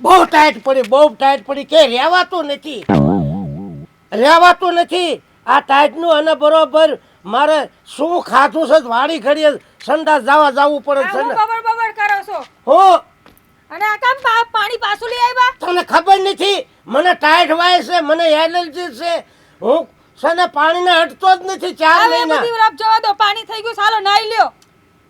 બહુ ટાઈટ પડી બહુ ટાઈટ પડી. કે રહેવાતું નથી. રહેવાતું નથી. આ ટાઈટનું અને બરોબર મારે શું ખાધું છે વાળી ઘડીએ સંડાસ જવા જવું પડે છે બબડ બબડ કરો છો? હો. અને આ કામ પાણી પાછું લઈ આવ્યા? તમને ખબર નથી? મને ટાઈટ વાય છે મને એલર્જી છે. હું છે ને પાણીને હટતો જ નથી ચાર મહિના. બધી જવા દો. પાણી થઈ ગયું ચાલો નાઈ લ્યો.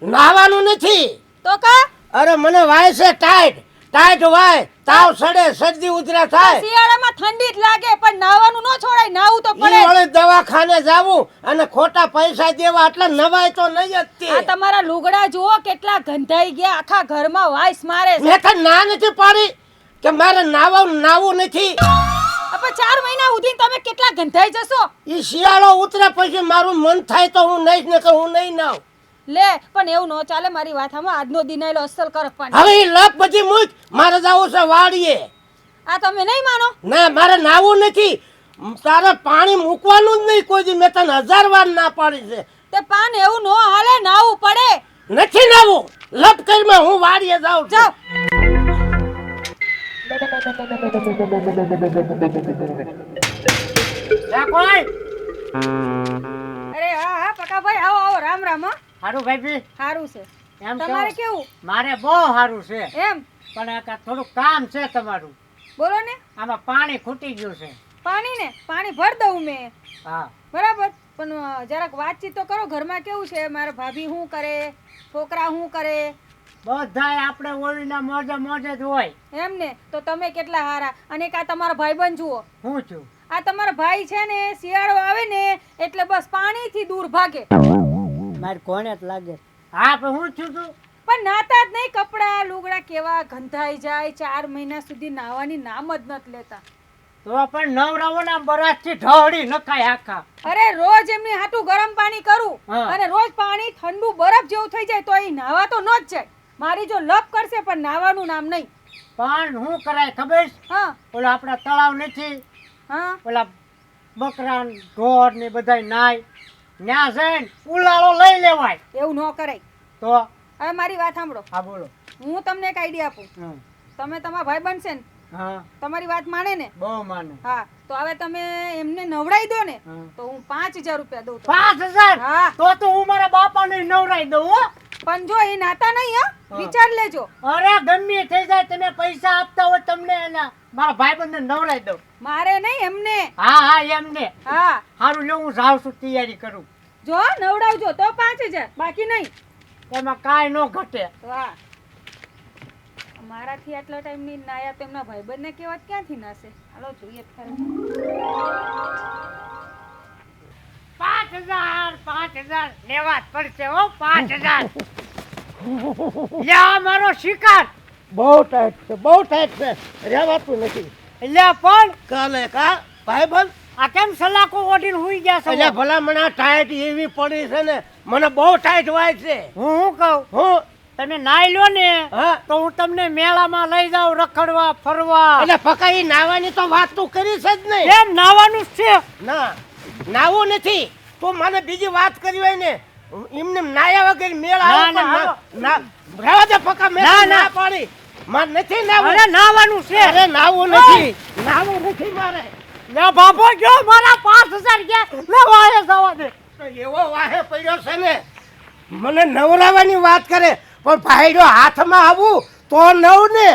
નાવાનું નથી. તો કા? અરે મને વાય છે ટાઈટ. Tight Y. તાવ સડે શરદી ઉધરા થાય. શિયાળામાં ઠંડી જ લાગે પણ નાવાનું ન છોડાય નાવું તો પડે જ. દવાખાને જાવું અને ખોટા પૈસા દેવા આટલા નવાય તો નહીં જ આ તમારા લુગડા જુઓ કેટલા ગંધાઈ ગયા આખા ઘરમાં વાઈસ મારે મેં તો ના નથી પાડી કે મારે નાવાનું નાવું નથી. અપા ચાર મહિના સુધી તમે કેટલા ગંધાઈ જશો? ઈ શિયાળો ઉતરે પછી મારું મન થાય તો હું નહીં ને હું નહીં નાવ લે પણ એવું ન ચાલે મારી વાત આમાં આજનો દિન આયલો અસલ કર પણ હવે ઈ લપ પછી મૂક. મારે જાવું છે વાડીએ. આ તમે નહીં માનો? ના મારે નાવું નથી. તારે પાણી મૂકવાનું જ નહીં કોઈ દી. મેં તને હજાર વાર ના પાડી છે. તે પાન એવું ન હાલે નાવું પડે. નથી નાવું. લપ કરીમાં હું વાડીએ જાઉં છું. અરે હા હા પકાભાઈ આવો આવો રામ રામ હા. સારું ભાઈજી સારું છે. એમ તમારે કેવું? મારે બહુ સારું છે. એમ? પણ થોડુંક કામ છે તમારું. બોલો ને. આમાં પાણી ખૂટી ગયું છે. પાણી ને? પાણી ભર દઉં મેં. હા. બરાબર. પણ જરાક વાતચીત તો કરો. ઘરમાં કેવું છે? મારા ભાભી શું કરે? છોકરા શું કરે? બધાય આપણે ઓળીના મોજે મોજે જ હોય. એમ ને? તો તમે કેટલા હારા? અને કા તમારા ભાઈબંધ જુઓ. હું છું? આ તમારા ભાઈ છે ને શિયાળો આવે ને એટલે બસ પાણીથી દૂર ભાગે. મારે કોને જ લાગે. હા પણ હું છું તું. પણ નાતા જ નહીં કપડા લુગડા કેવા ગંધાઈ જાય ચાર મહિના સુધી નાવાની નામ જ નથી લેતા. તો પણ નવરાઓના બરાતથી ઢળી નખાય આખા. અરે રોજ એમની હાટું ગરમ પાણી કરું. અને રોજ પાણી ઠંડુ બરફ જેવું થઈ જાય તો એ નાવા તો ન જ જાય. મારી જો લપ કરશે પણ નાવાનું નામ નહીં. પણ હું કરાય ખબર? હા. ઓલા આપણા તળાવ નથી? હા. ઓલા બકરા ઢોર ને બધાય નાય. ન્યા જઈને ઉલાળો લઈ લેવાય. એવું ન કરાય. તો? હવે મારી વાત સાંભળો. હા બોલો. હું તમને એક આઈડિયા આપું. તમે તમારા ભાઈ બનશે ને હા. તમારી વાત માને ને? બહુ માને. હા તો હવે તમે એમને નવડાવી દો ને તો હું પાંચ હજાર રૂપિયા દઉં પાંચ હજાર? હા. તો તો હું મારા બાપાને નવડાઈ દઉં હો. પણ જો એ નાતા નહીં હા. હા. વિચાર લેજો. અરે ગમે થઈ જાય તમે પૈસા આપતા એના મારા નવરાઈ દઉં. મારે નહીં એમને. હા હા એમને. હા. સારું લે હું જાઉં છું તૈયારી કરું. જો નવડાવજો તો પાંચ હજાર બાકી નહીં. એમાં કાંઈ ન ઘટે. તો મારાથી આટલા ટાઈમ નાયા તો ભાઈબંધને કહેવત ક્યાંથી નાશે હાલો જોઈએ ખરા પાંચ હજાર પાંચ હજાર લેવા જ પડશે હો પાંચ હજાર. લે મારો શિકાર. બહુ ટાઈટ છે બહુ ટાઈટ છે. રહેવાતું નથી. એટલે પણ કાલે કા? ભાઈબંધ? આ કેમ સલાકો ઓઢીને હુઈ ગયા છો? એટલે ભલા મને ટાઈટ એવી પડી છે ને મને બહુ ટાઈટ વાય છે. હું શું કહું? હું? તમે નાઈ લો ને તો હું તમને મેળામાં લઈ જાઉં રખડવા ફરવા. એટલે ફકાઈ નાવાની તો વાત તું કરી છે જ નહીં. કેમ નાવાનું છે? ના નાવું નથી. તું મને બીજી વાત કરી હોય ને એમને નાયા વગર મેળ આવે ના રહેવા દે પકા મેળ ના ના. પાડી. માર નથી નાવું. અરે નાવાનું છે. અરે નાવું નથી. નાવું નથી મારે. લે બાપો જો મારા 5000 ગયા લે વાહે જવા દે. એવો વાહે પડ્યો છે ને. મને નવરાવાની વાત કરે પણ ભાઈડો હાથમાં આવું તો નવ ને.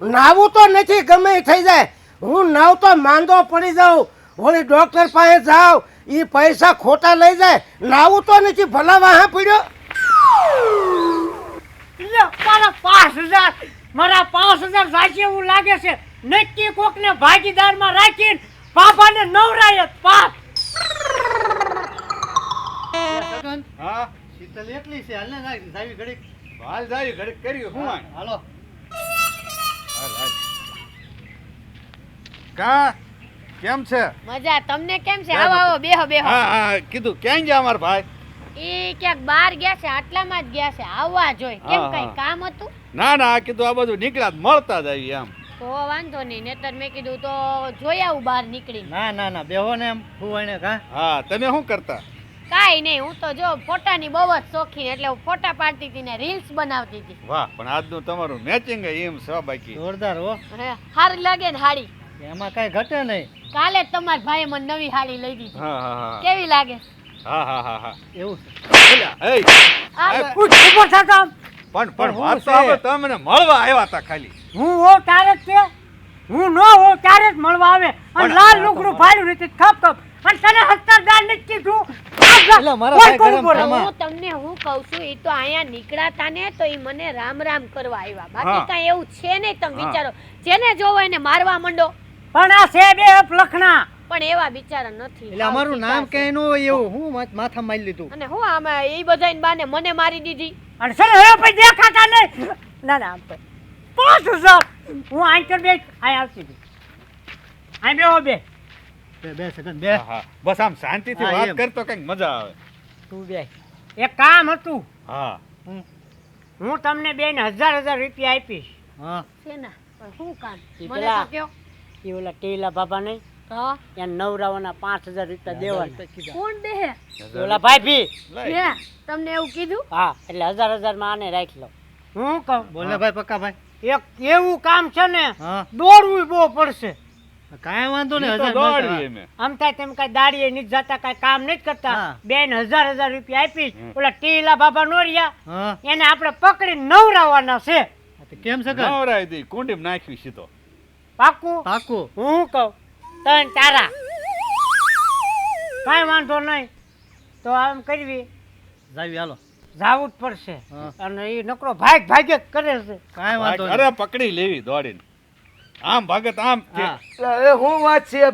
નાવું તો નથી ગમે થઈ જાય. હું નવ તો માંદો પડી જાઉં. વળી ડોક્ટર પાસે જાઉં. એ પૈસા ખોટા લઈ જાય નાવું તો નથી ભલા વાહ પડ્યો. મારા પાંચ હજાર મારા પાંચ હજાર સાચી એવું લાગે છે. નક્કી કોકને ભાગીદારમાં રાખીને પાપાને નવરાય પાપ. હા? શીતલ એટલી છે હાલ ને જાવી ઘડીક. હાલ જાવી ઘડીક કર્યું હું. હાલો. હાલ હાલ. કા? કેમ છે? મજા તમને કેમ છે? આવો આવો બેહો બેહો. હા હા કીધું ક્યાં ગયા અમાર ભાઈ? એ ક્યાંક બહાર ગયા છે આટલામાં જ ગયા છે આવવા જોઈ. કેમ કઈ કામ હતું? ના ના આ કીધું આ બધું નીકળ્યા મળતા જ આવી એમ. તો વાંધો નહીં નેતર મેં કીધું તો જોઈ આવું બહાર નીકળી ના ના ના બેહો ને એમ હું કા? હા તમે શું કરતા? કાંઈ નહીં હું તો જો ફોટાની બહુ જ શોખીન એટલે હું ફોટા પાડતી હતી ને રીલ્સ બનાવતી હતી. વાહ પણ આજનું તમારું મેચિંગ એમ છે બાકી. જોરદાર હો. હે, સારી લાગે ને હાડી એમાં કઈ ઘટે નહીં. કાલે તમારા ભાઈ મને નવી હાડી લઈ દીધી. હા હા હા. કેવી લાગે? હા હા હા હા. એવું એલા, એય, આ એ, ઊભો થતો પણ પણ પણ હું વાત તો આપણે તમને મળવા આવ્યા હતા ખાલી. હું હો તારે જ છે હું નો હો તારે જ મળવા આવે. અને લાલ લુગડું ફાડ્યું રીતે ખપ ખપ અને તને હસ્તાદાર નથી કીધું. એટલે મારા કોઈ ભાઈ કોણ ગરમ બોલે? થામા. હું તમને હું કહું છું એ તો અહીંયા નીકળાતા ને તો એ મને રામ રામ કરવા આવ્યા બાકી કઈ કાંઈ એવું છે નહીં તમે વિચારો. જેને જોવો એને મારવા માંડો. પણ આ છે બે લખણા. પણ એવા બિચારા નથી. એટલે અમારું નામ કે ન હોય એવું. હું માથા મારી લીધું. અને હું આમાં એ બધા બાને મને મારી દીધી. અને સર હવે પછી દેખાતા નહીં. ના ના આમ તો. પાંચ હજાર હું આંચર બે આ આવતી હતી આ બેહો બે. બે બે સેકન્ડ બે. હા. બસ આમ શાંતિથી વાત કર તો કંઈક મજા આવે. તું બે. એક કામ હતું. હા. હું તમને બેન હજાર હજાર રૂપિયા આપીશ. હા. શેના? પણ શું કામ? મને તો કયો. એ ઓલા ટેલા બાબા નહીં હા. ત્યાં નવરાવાના પાંચ હજાર રૂપિયા દેવાના. કોણ દે ઓલા ભાઈ ભી તમને એવું કીધું? હા એટલે હજાર હજારમાં આને રાખી લો. હું કહું? બોલે ભાઈ પક્કા ભાઈ. એક એવું કામ છે ને દોડવું બહુ પડશે. કાંઈ વાંધો નહીં હજાર દોડીએ આમ થાય તેમ કઈ દાડીએ નથી જતા કઈ કામ નહીં કરતા. બેન હજાર હજાર રૂપિયા આપીશ. ઓલા ટીલા બાબા નોરિયા એને આપણે પકડી નવરાવાના છે. કેમ છે નવરાવી દઈ દઈ નાખ્યું નાખવી સીધો પાકું? પાકું. હું શું કહું? તને તારા. કાંઈ વાંધો નહીં. તો આમ કરવી. જાવી હાલો. જાવું જ પડશે. હા. અને એ નકરો ભાગ ભાગે કરે છે. કાંઈ વાંધો નહીં. અરે પકડી લેવી દોડીને. આમ ભાગત આમ કે. એ હું વાત છે આ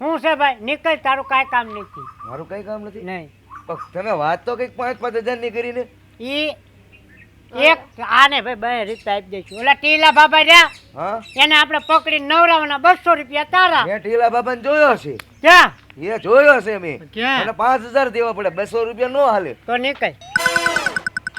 હું છે ભાઈ? નીકળ તારું કાંઈ કામ નથી. મારું કાંઈ કામ નથી? નહીં. પણ તમે વાત તો કંઈક પાંચ પાંચ હજારની કરીને. ઈ એક આને ભાઈ બે રીતે આપી દઈશું. ઓલા ટીલા બાબા રહ્યા? એને આપણે પકડી નવરાવાના બસો રૂપિયા તારા. મેં ટીલા બાબા જોયો છે. ક્યાં? એ જોયો છે મેં. ક્યાં? મને પાંચ હજાર દેવા પડે. બસો રૂપિયા નો હાલે. તો નીકળ.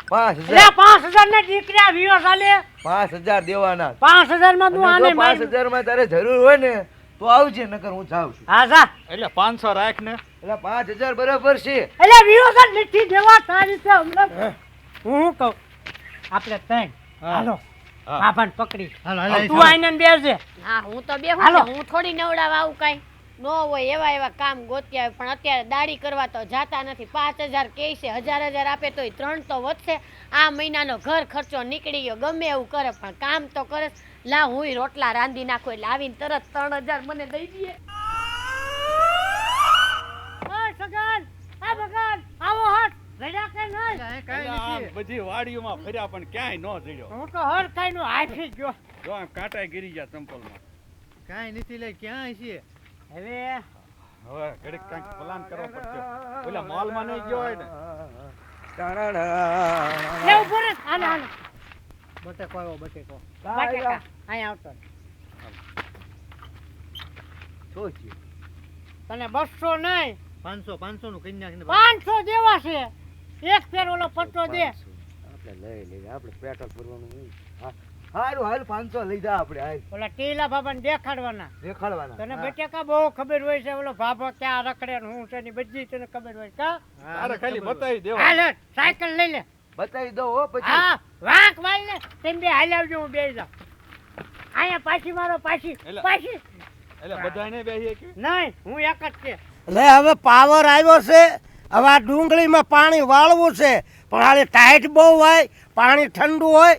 પાંચ હજાર. પાંચ હજાર ને દીકરા વિયો ચાલે. પાંચ હજાર દેવાના. પાંચ હજારમાં તું આને પાંચ હજારમાં તારે જરૂર હોય ને તો આવજે નકર હું જાઉં છું. હા જા. એટલે પાંચસો રાખ ને. એટલે પાંચ હજાર બરાબર છે. એટલે વિયો ચાલ નથી દેવા તારી છે હમણાં. હું? કહું? આપણે ત્રણ. હાલો. હા. બાબાને પકડી. તું આઈને ને બેસજે. હા હું તો બે હાલો. હું થોડી નવડાવા આવું કાઈ. ન હોય એવા એવા કામ ગોત્યા પણ અત્યારે દાડી કરવા તો જાતા નથી. પાંચ હજાર કે છે હજાર હજાર આપે તોય ત્રણ તો વધશે. આ મહિનાનો ઘર ખર્ચો નીકળી ગયો. ગમે એવું કરે પણ કામ તો કરે. લા હું રોટલા રાંધી નાખો એટલે આવીને તરત ત્રણ હજાર મને દઈ દઈએ ઓય સગન આ ભગવાન આવો હટ રડ્યા કે નહીં એટલે આમ બધી વાડીઓમાં ફર્યા પણ ક્યાંય ન જડ્યો. હું તો હર કઈ નું હાફી ગયો. જો આમ કાંટા ગીરી ગયા ચંપલમાં. કાંઈ નથી લે ક્યાં છે? હવે હવે ઘડીક કાંઈક પ્લાન કરવો પડશે. ઓલા મોલમાં નહીં ગયો હોય ને. લે ઊભો રે હાલો હાલો. બટેકો આવ્યો બટેકો. બટાકા અહીંયા આવતો શું થયું? તને બસો નહીં. પાંચસો પાંચસો નું કઈ નાખીને પાંચસો દેવા છે. એક ફેર ઓલો પટ્ટો દે. આપણે લઈ લઈએ આપણે પેટ્રોલ ભરવાનું હા હારું હાલ પાંચસો લઈ જા આપણે હાલ. ઓલા ટીલા બાબાને દેખાડવાના. દેખાડવાના તને બટેકા બહુ ખબર હોય છે ઓલો બાબો ક્યાં રખડે ને હું છે ને બધી તને ખબર હોય કા? અરે ખાલી બતાવી દેવા. હાલ સાયકલ લઈ લે. બતાવી દો હો પછી. હા વાંક વાળ ને તેમ બે હાલ આવજો હું બેસી જાઉં. અહીંયા પાછી મારો પાછી એટલે- પાછી. એટલે બધાને બેસી કે? નહીં હું એક જ છે એટલે હવે પાવર આવ્યો છે. હવે આ ડુંગળીમાં પાણી વાળવું છે. પણ હાલે ટાઈટ બહુ હોય, પાણી ઠંડુ હોય,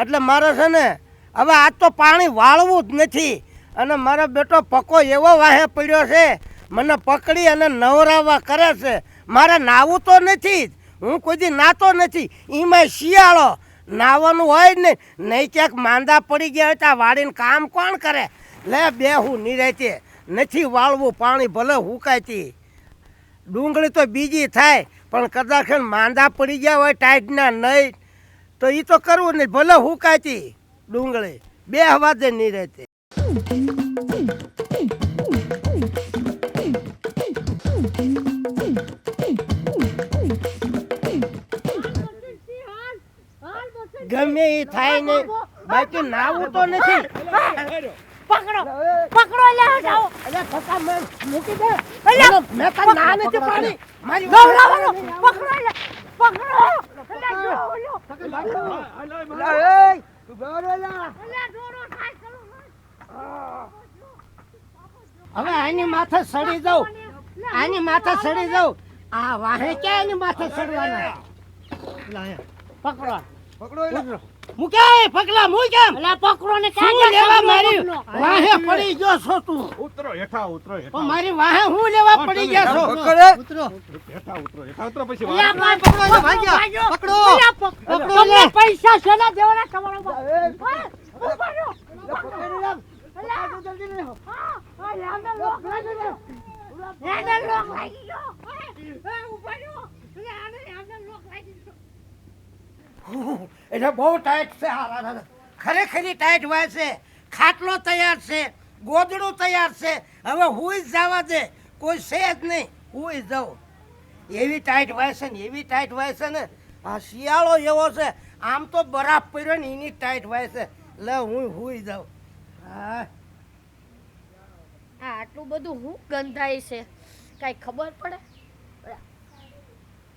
એટલે મારે છે ને, હવે આ તો પાણી વાળવું જ નથી. અને મારો બેટો પકો એવો વાહે પડ્યો છે, મને પકડી અને નવરાવા કરે છે. મારે નાવું તો નથી જ. હું કોઈ નાતો નથી. એમાં શિયાળો. નાવાનું હોય જ નહીં. ક્યાંક માંદા પડી ગયા હોય તો વાળીને કામ કોણ કરે? લે બે હું નિરાતે નથી વાળવું, પાણી ભલે હુકાયતી ડુંગળી તો બીજી થાય પણ કદાચ માંદા પડી ગયા હોય ટાઈટના નહીં તો એ તો કરવું નહીં ભલે હુકાતી ડુંગળી બે હવા જ નહીં રહેતી. ગમે એ થાય નહીં બાકી નાવું તો નથી. પકડો પકડો લે જાઓ. અલ્યા પપ્પા મૂકી દે. અલ્યા, મેં તો ના નથી પાડી મારી ગૌરાવાનો પકડો પકડો. અલ્યા, જો. અલ્યા, એય, તું અલ્યા, થાય કરો. હવે આની માથે સડી જાઉં. આની માથે સડી જાઉં. આ વાહે ક્યાં એની માથે સડવાના? પકડો. પકડો. મૂકે પગલા મૂકે અલ્યા, પકડો ને શું ક્યાં લેવા મારી વાહે પડી ગયો છો તું ઉતરો હેઠા ઉતરો પણ હેઠા મારી વાહે હું લેવા પડી ગયા છો પકડો ઉતરો હેઠા ઉતરો હેઠા ઉતરો પછી અલ્યા, પકડો, ને ભાગ્યા. પકડો. પકડો તમને પૈસા સેના દેવાના તમારો રહો. પકડી લે. અલ્યા, હા, હા, યાને લોક લાગી ગયો. યાને લોક લાગી ગયો. એ, ઊભા રહો. અલ્યા, લોક લાગી ગયો. એટલે બહુ ટાઈટ છે ખરેખરી ટાઈટ હોય છે. ખાટલો તૈયાર છે. ગોદડું તૈયાર છે. હવે હું જ જવા દે? કોઈ છે જ નહીં. હુઈ જાઉં એવી ટાઈટ હોય છે ને, એવી ટાઈટ હોય છે ને. આ શિયાળો એવો છે. આમ તો બરાફ પડ્યો ને એની ટાઈટ હોય છે. લે હું હુઈ જાઉં હા. આટલું બધું હું ગંધાય છે? કાંઈ ખબર પડે?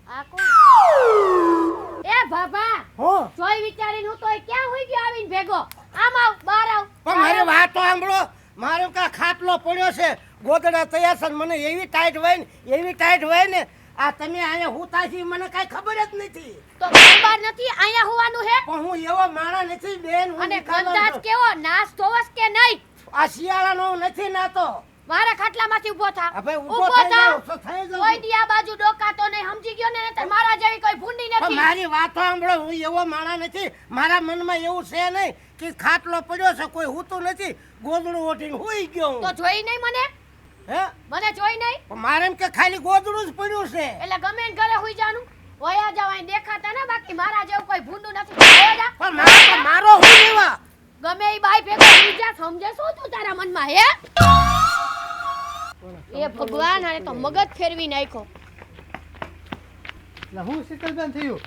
આ કોણ એ બાબા હું. જોઈ વિચારીને હું તોય ક્યાં હોઈ ગયો આવીને ભેગો? આમ આવ બહાર આવ. પણ મારી તો સાંભળો. મારો કા ખાટલો પડ્યો છે. ગોદડા તૈયાર છે મને એવી ટાઈટ હોય ને એવી ટાઈટ હોય ને આ તમે અહીંયા હુતા છી મને કાંઈ ખબર જ નથી. તો ખબર નથી અહીંયા હોવાનું હે? પણ હું એવો માણા નથી બેન અને કંદાજ કેવો નાશ ધોવસ કે નહીં? આ શિયાળાનો નથી નાતો. મારા ખાટલામાંથી ઊભો થા. હવે ઊભો થઈ તો થઈ. કોઈ દી આ બાજુ ડોકાતો નહીં સમજી ગયો ને? નતર મારા જેવી કોઈ ભૂંડી નથી. મારી વાતો સાંભળો હું એવો માણા નથી. મારા મનમાં એવું છે નહીં કે ખાટલો પડ્યો છે કોઈ હૂતું નથી. ગોદડું ઓઢીને હુઈ ગયો તો જોઈ નહીં મને? હે? મને જોઈ નહીં? પણ મારે એમ કે ખાલી ગોદડું જ પડ્યું છે. એટલે ગમે ને ઘરે હુઈ જાનું. વયા જાવ અહીં દેખાતા ને બાકી મારા જેવું કોઈ ભૂંડું નથી. પણ મારો હું લેવા. ગમે એ બાઈ ભેગો બીજા સમજે શું તું તારા મનમાં હે? એ ભગવાન આને તો મગજ ફેરવી નાખ્યો. એટલે હું શીતલબેન થયું?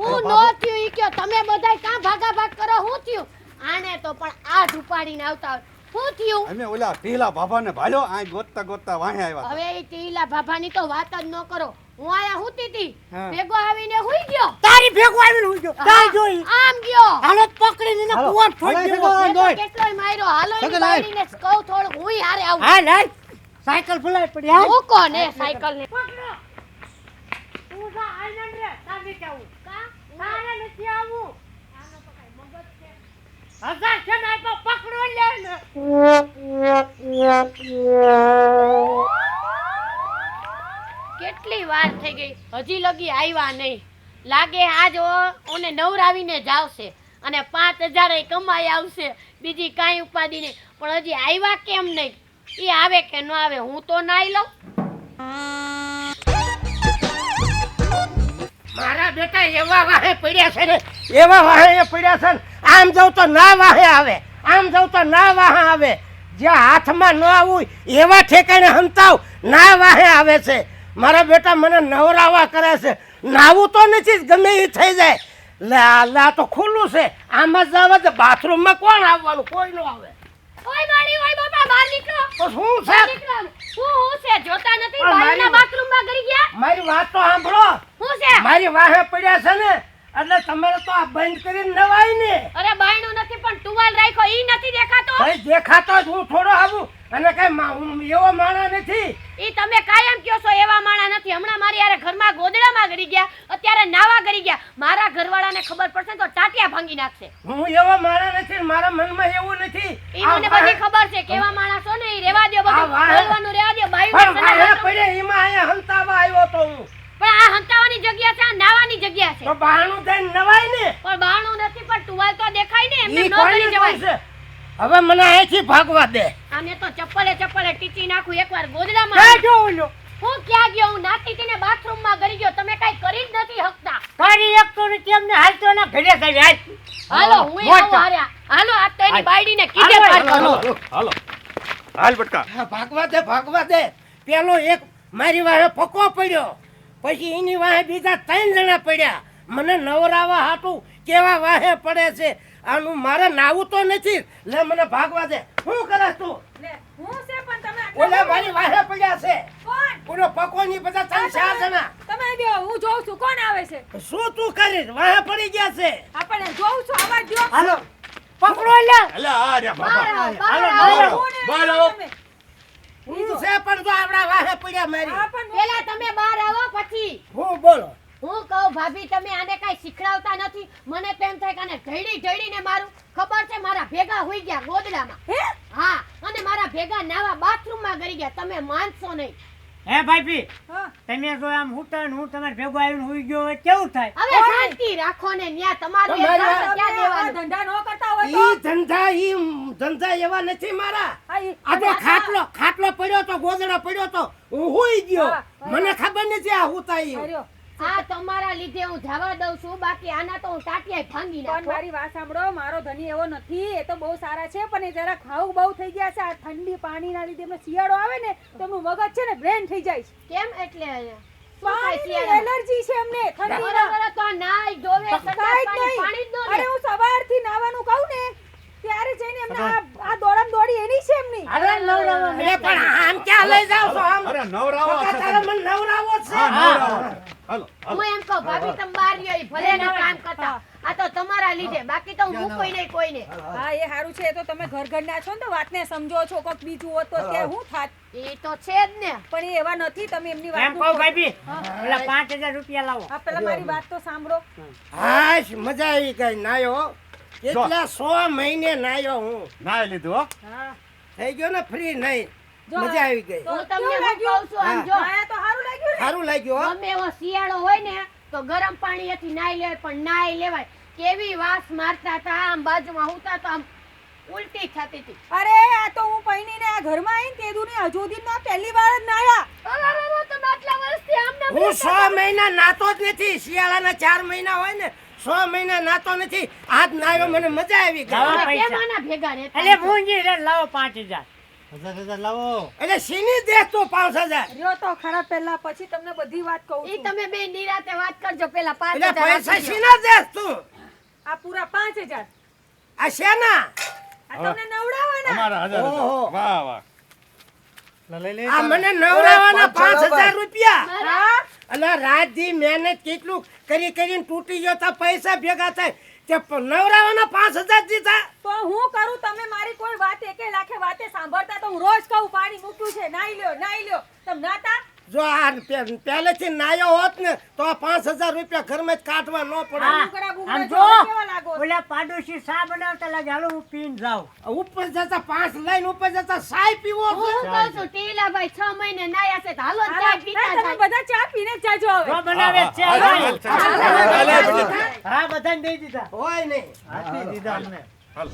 હું નો થયું ઈ કયો તમે બધાય કાં ભાગા ભાગ કરો હું થયું? આને તો પણ આ ઢુપાડીને આવતા હોય. શું થયું? અમે ઓલા ટીલા બાબાને ભાલ્યો આ ગોતતા ગોતતા વાહે આવ્યા હવે ઈ ટીલા ભાભાની તો વાત જ ન કરો. હું આયા હુતી તી ભેગો આવીને હુઈ ગયો? તારી ભેગો આવીને હુઈ ગયો. તાર જોઈ. આમ ગયો? હાલો પકડીને ને કુવા ફોડી દીધો. કેટલોય માર્યો. હાલો ઈ સગન કહું થોડું હુઈ હારે આવું. હા લાય. સાયકલ ફુલાઈ પડી હા મૂકો ને સાયકલ ને પકડો. તું જા, આઈલેન્ડ રે, તાર નથી કા તારે નથી આવું. હજાર છે ને તો પકડો લે ને. કેટલી વાર થઈ ગઈ. હજી લગી આવ્યા નહીં. લાગે આજ ઓને નવરાવીને જાવશે અને પાંચ હજાર કમાઈ આવશે. બીજી કાંઈ ઉપાધિ નહીં. પણ હજી આવ્યા કેમ નહીં? એ આવે કે ન આવે હું તો નાઈ લઉં. મારા બેટા એવા વાહે પડ્યા છે ને એવા વાહે પડ્યા છે ને આમ જાઉં તો ના વાહે આવે આમ જાઉં તો ના વાહે આવે. જ્યાં હાથમાં ન આવવું એવા ઠેકાણે હંતાવ ના વાહે આવે છે. મારા બેટા મને નવરાવા કરે છે. નાવું તો નથી જ, ગમે એ થઈ જાય. લે લે તો ખુલ્લું છે. આમાં જ આવે તો બાથરૂમમાં કોણ આવવાનું? કોઈ ન આવે. ઓય મારી ઓય બાપા બહાર નીકળો. તો શું છે? નીકળો. હું હું છે? જોતા નથી? મારી- બાથરૂમમાં ગઈ ગયા? મારી વાત તો સાંભળો. છે? મારી વાહે પડ્યા છે ને એટલે તમારે તો આ બંધ કરીને નવાય ને. અરે બાયણું નથી પણ ટુવાલ રાખ્યો ઈ નથી દેખાતો. ભાઈ દેખાતો જ હું થોડો આવું. અને કઈ એવો માણા નથી. ઈ તમે કાયમ કયો છો એવા માણા નથી. હમણાં મારી યારે ઘરમાં ગોદડામાં ગરી ગયા અત્યારે નાવા ગરી ગયા. મારા ઘરવાળાને ખબર પડશે તો ટાટિયા ભાંગી નાખશે. હું એવો માણા નથી મારા મનમાં એવું નથી. ઈ મને બધી ખબર છે કેવા માણસો ને ઈ રેવા દો બધું. બોલવાનું રેવા દો બાયું પડ્યા એમાં અહીંયા હંતાવા આવ્યો તો હું. પણ આ હંતાવાની જગ્યા છે આ નાવાની જગ્યા છે. તો બાણું થઈને નવાય ને. પણ બાણું નથી પણ ટુવાલ તો દેખાય ને એમને ન કરી જવાય. હવે મને અહીંથી ભાગવા દે. ચપ્પલે ચપ્પલે ટીચી નાખું એકવાર ગોદડામાં. ગોદડામાં જો ઓલો? હું ક્યાં ગયો? હું નાતી બાથરૂમમાં ગરી ગયો. તમે કઈ કરી જ નથી હકતા. કરી એક તો ને તેમને હાલતો ના ઘરે થઈ હાલ. હાલો હું એ હાર્યા હાલો આ તો એની. બાયડીને કીધે પાર કરો હાલો. હાલો બટકા. ભાગવા દે ભાગવા દે. પેલો એક મારી વાહે ફકો પડ્યો. પછી એની વાહે બીજા ત્રણ જણા પડ્યા. મને નવરાવા હાટું કેવા વાહે પડે છે આનું મારે નાવું તો નથી. લે મને ભાગવા દે. શું કરે તું? હું છે પણ તમે ઓલા મારી વાહે પડ્યા છે. કોણ? ઓલો પકોની બધા ત્રણ ચાર જણા. તમે બે હું જોઉં છું કોણ આવે છે? શું તું કરીશ વાહે પડી ગયા છે. આપણને જોઉં છું આવાજ દ્યો. હાલો. પકડો લે અલે આ રે બહાર બાપા આવો, બહાર હાલો, હાલો. કોણ આવે બહાર આવો. તમે? હું છે પણ જો આપણા વાહે પડ્યા મારી. પેલા તમે બહાર આવો પછી. હું બોલો? હું કહું ભાભી તમે આને કઈ શીખડાવતા નથી? મને તેમ થાય કે આને ઢળી ઢળીને મારું. ખબર છે મારા ભેગા હોઈ ગયા ગોદડામાં. હે? હા. અને મારા ભેગા નાવા બાથરૂમમાં ગરી ગયા. તમે માનશો નહીં. હે ભાઈપી તમે જો આમ હુટણ હું તમારે ભેગો આવીને હુઈ ગયો હોય કેવું થાય? હવે શાંતિ રાખો ને ન્યા તમારું ક્યાં દેવાનું? ધંધા નો કરતા હોય ઈ ધંધા ઈ ધંધા એવા નથી મારા. આ તો ખાટલો ખાટલો પડ્યો તો ગોદડો પડ્યો તો હું હુઈ ગયો. મને ખબર નથી આ હું થાય. આ તમારા લીધે હું જવા દઉં છું બાકી આના તો હું ટાટિયા ભાંગી પણ મારી વાત સાંભળો મારો ધણી એવો નથી એ તો બહુ સારા છે પણ એ જરા ખાવું બહુ થઈ ગયા છે આ ઠંડી પાણીના લીધે એમને શિયાળો આવે ને તો એમનું મગજ છે ને બ્રેન થઈ જાય છે. કેમ એટલે? એલર્જી છે એમને તો નાય ધોવે પાણી અરે હું સવારથી નાવાનું કહું ને ત્યારે જઈને એમને આ દોડમ દોડી એની છે એમની. અરે નવરાવો પણ આમ ક્યાં લઈ જાવ છો? આમ અરે નવરાવો તારે મને નવરાવો છે. હા નવરાવો. છે. હાલો હાલો. હું એમ કહું ભાભી તમે બહાર રહ્યો ભલે ના કામ કરતા. આ તો તમારા લીધે. બાકી તો હું કોઈ નહીં કોઈને. હા એ સારું છે. એ તો તમે ઘર ઘરના છો ને તો વાતને સમજો છો. કોક બીજું હોત તો કે હું. થાત. એ તો છે જ ને. પણ એ એવા નથી. તમે એમની વાત એમ કહું પેલા હજાર રૂપિયા લાવો. આ પેલા મારી વાત તો સાંભળો. હા મજા આવી ગઈ. નાયો. કેટલા સો મહિને નાયો હું. નાય લીધું હો. હા. થઈ ગયો ને ફ્રી નહીં. મજા આવી ગઈ. તો તમને કેવું કહું છું આમ જો. માયા તો સારું લાગ્યું ને. સારું લાગ્યું ગમે એવો શિયાળો હોય ને તો ગરમ પાણીએથી નાઈ લેવાય પણ નાઈ લેવાય. કેવી વાસ મારતા હતા આમ બાજુમાં હુતા તો આમ ઉલટી થતી હતી. અરે આ તો હું પૈણીને આ ઘરમાં આવીને તે દુની હજુ સુધી ના પહેલી વાર જ નાયા. અરે, અરે, અરે, આટલા વર્ષથી આમ ના હું 6 મહિના નાતો જ નથી. શિયાળાના ચાર મહિના હોય ને છ મહિના નાતો નથી. આજ નાયો મને મજા આવી ગઈ. ભેગા રહેતા એટલે છો? ભૂંજી રે લાવો પાંચ હજાર. હજાર હજાર લાવો. એટલે સીની દેખ તું પાંચ હજાર. રહ્યો તો ખરા પહેલા પછી તમને બધી વાત કહું ઈ તમે બે નિરાતે વાત કરજો પેલા પાંચ હજાર પૈસા સીના દેખ તું. આ પૂરા પાંચ હજાર. આ શેના? આ તમને નવડાવવાના અમારા હજાર વાહ વાહ. લા લઈ લે આ મને નવરાવાના પાંચ હજાર રૂપિયા. હા? અને રાતથી મહેનત કેટલું કરી કરીને તૂટી ગયો તો પૈસા ભેગા થાય. તે નવરાવાના પાંચ હજાર દીધા તો હું કરું તમે મારી કોઈ વાત એકે લાખે વાતે સાંભળતા તો હું રોજ કહું પાણી મૂક્યું છે નાઈ લ્યો નાઈ લ્યો તમે નાતા જો પે- પહેલેથી નાયો હોત ને તો આ પાંચ હજાર રૂપિયા ઘરમાં જ કાઢવા ન પડે. હા. આમ જો કેવા લાગો? ઓલા પાડોશી શા બનાવતા લાગે હાલો હું પીન જાઉં. ઉપર જતા પાંચ લઈને ઉપર જતા સાય પીવો હું કહું છું ટીલાભાઈ છ મહિને નાયા છે હાલો ચા પીતા તમે જાય. બધા ચા પીને જ જાજો હવે. હા બનાવે ચા હા, હા, ભાઈ. હા બધાને દઈ દીધા. હોય નહીં. આપી દીધા અમને. હાલો.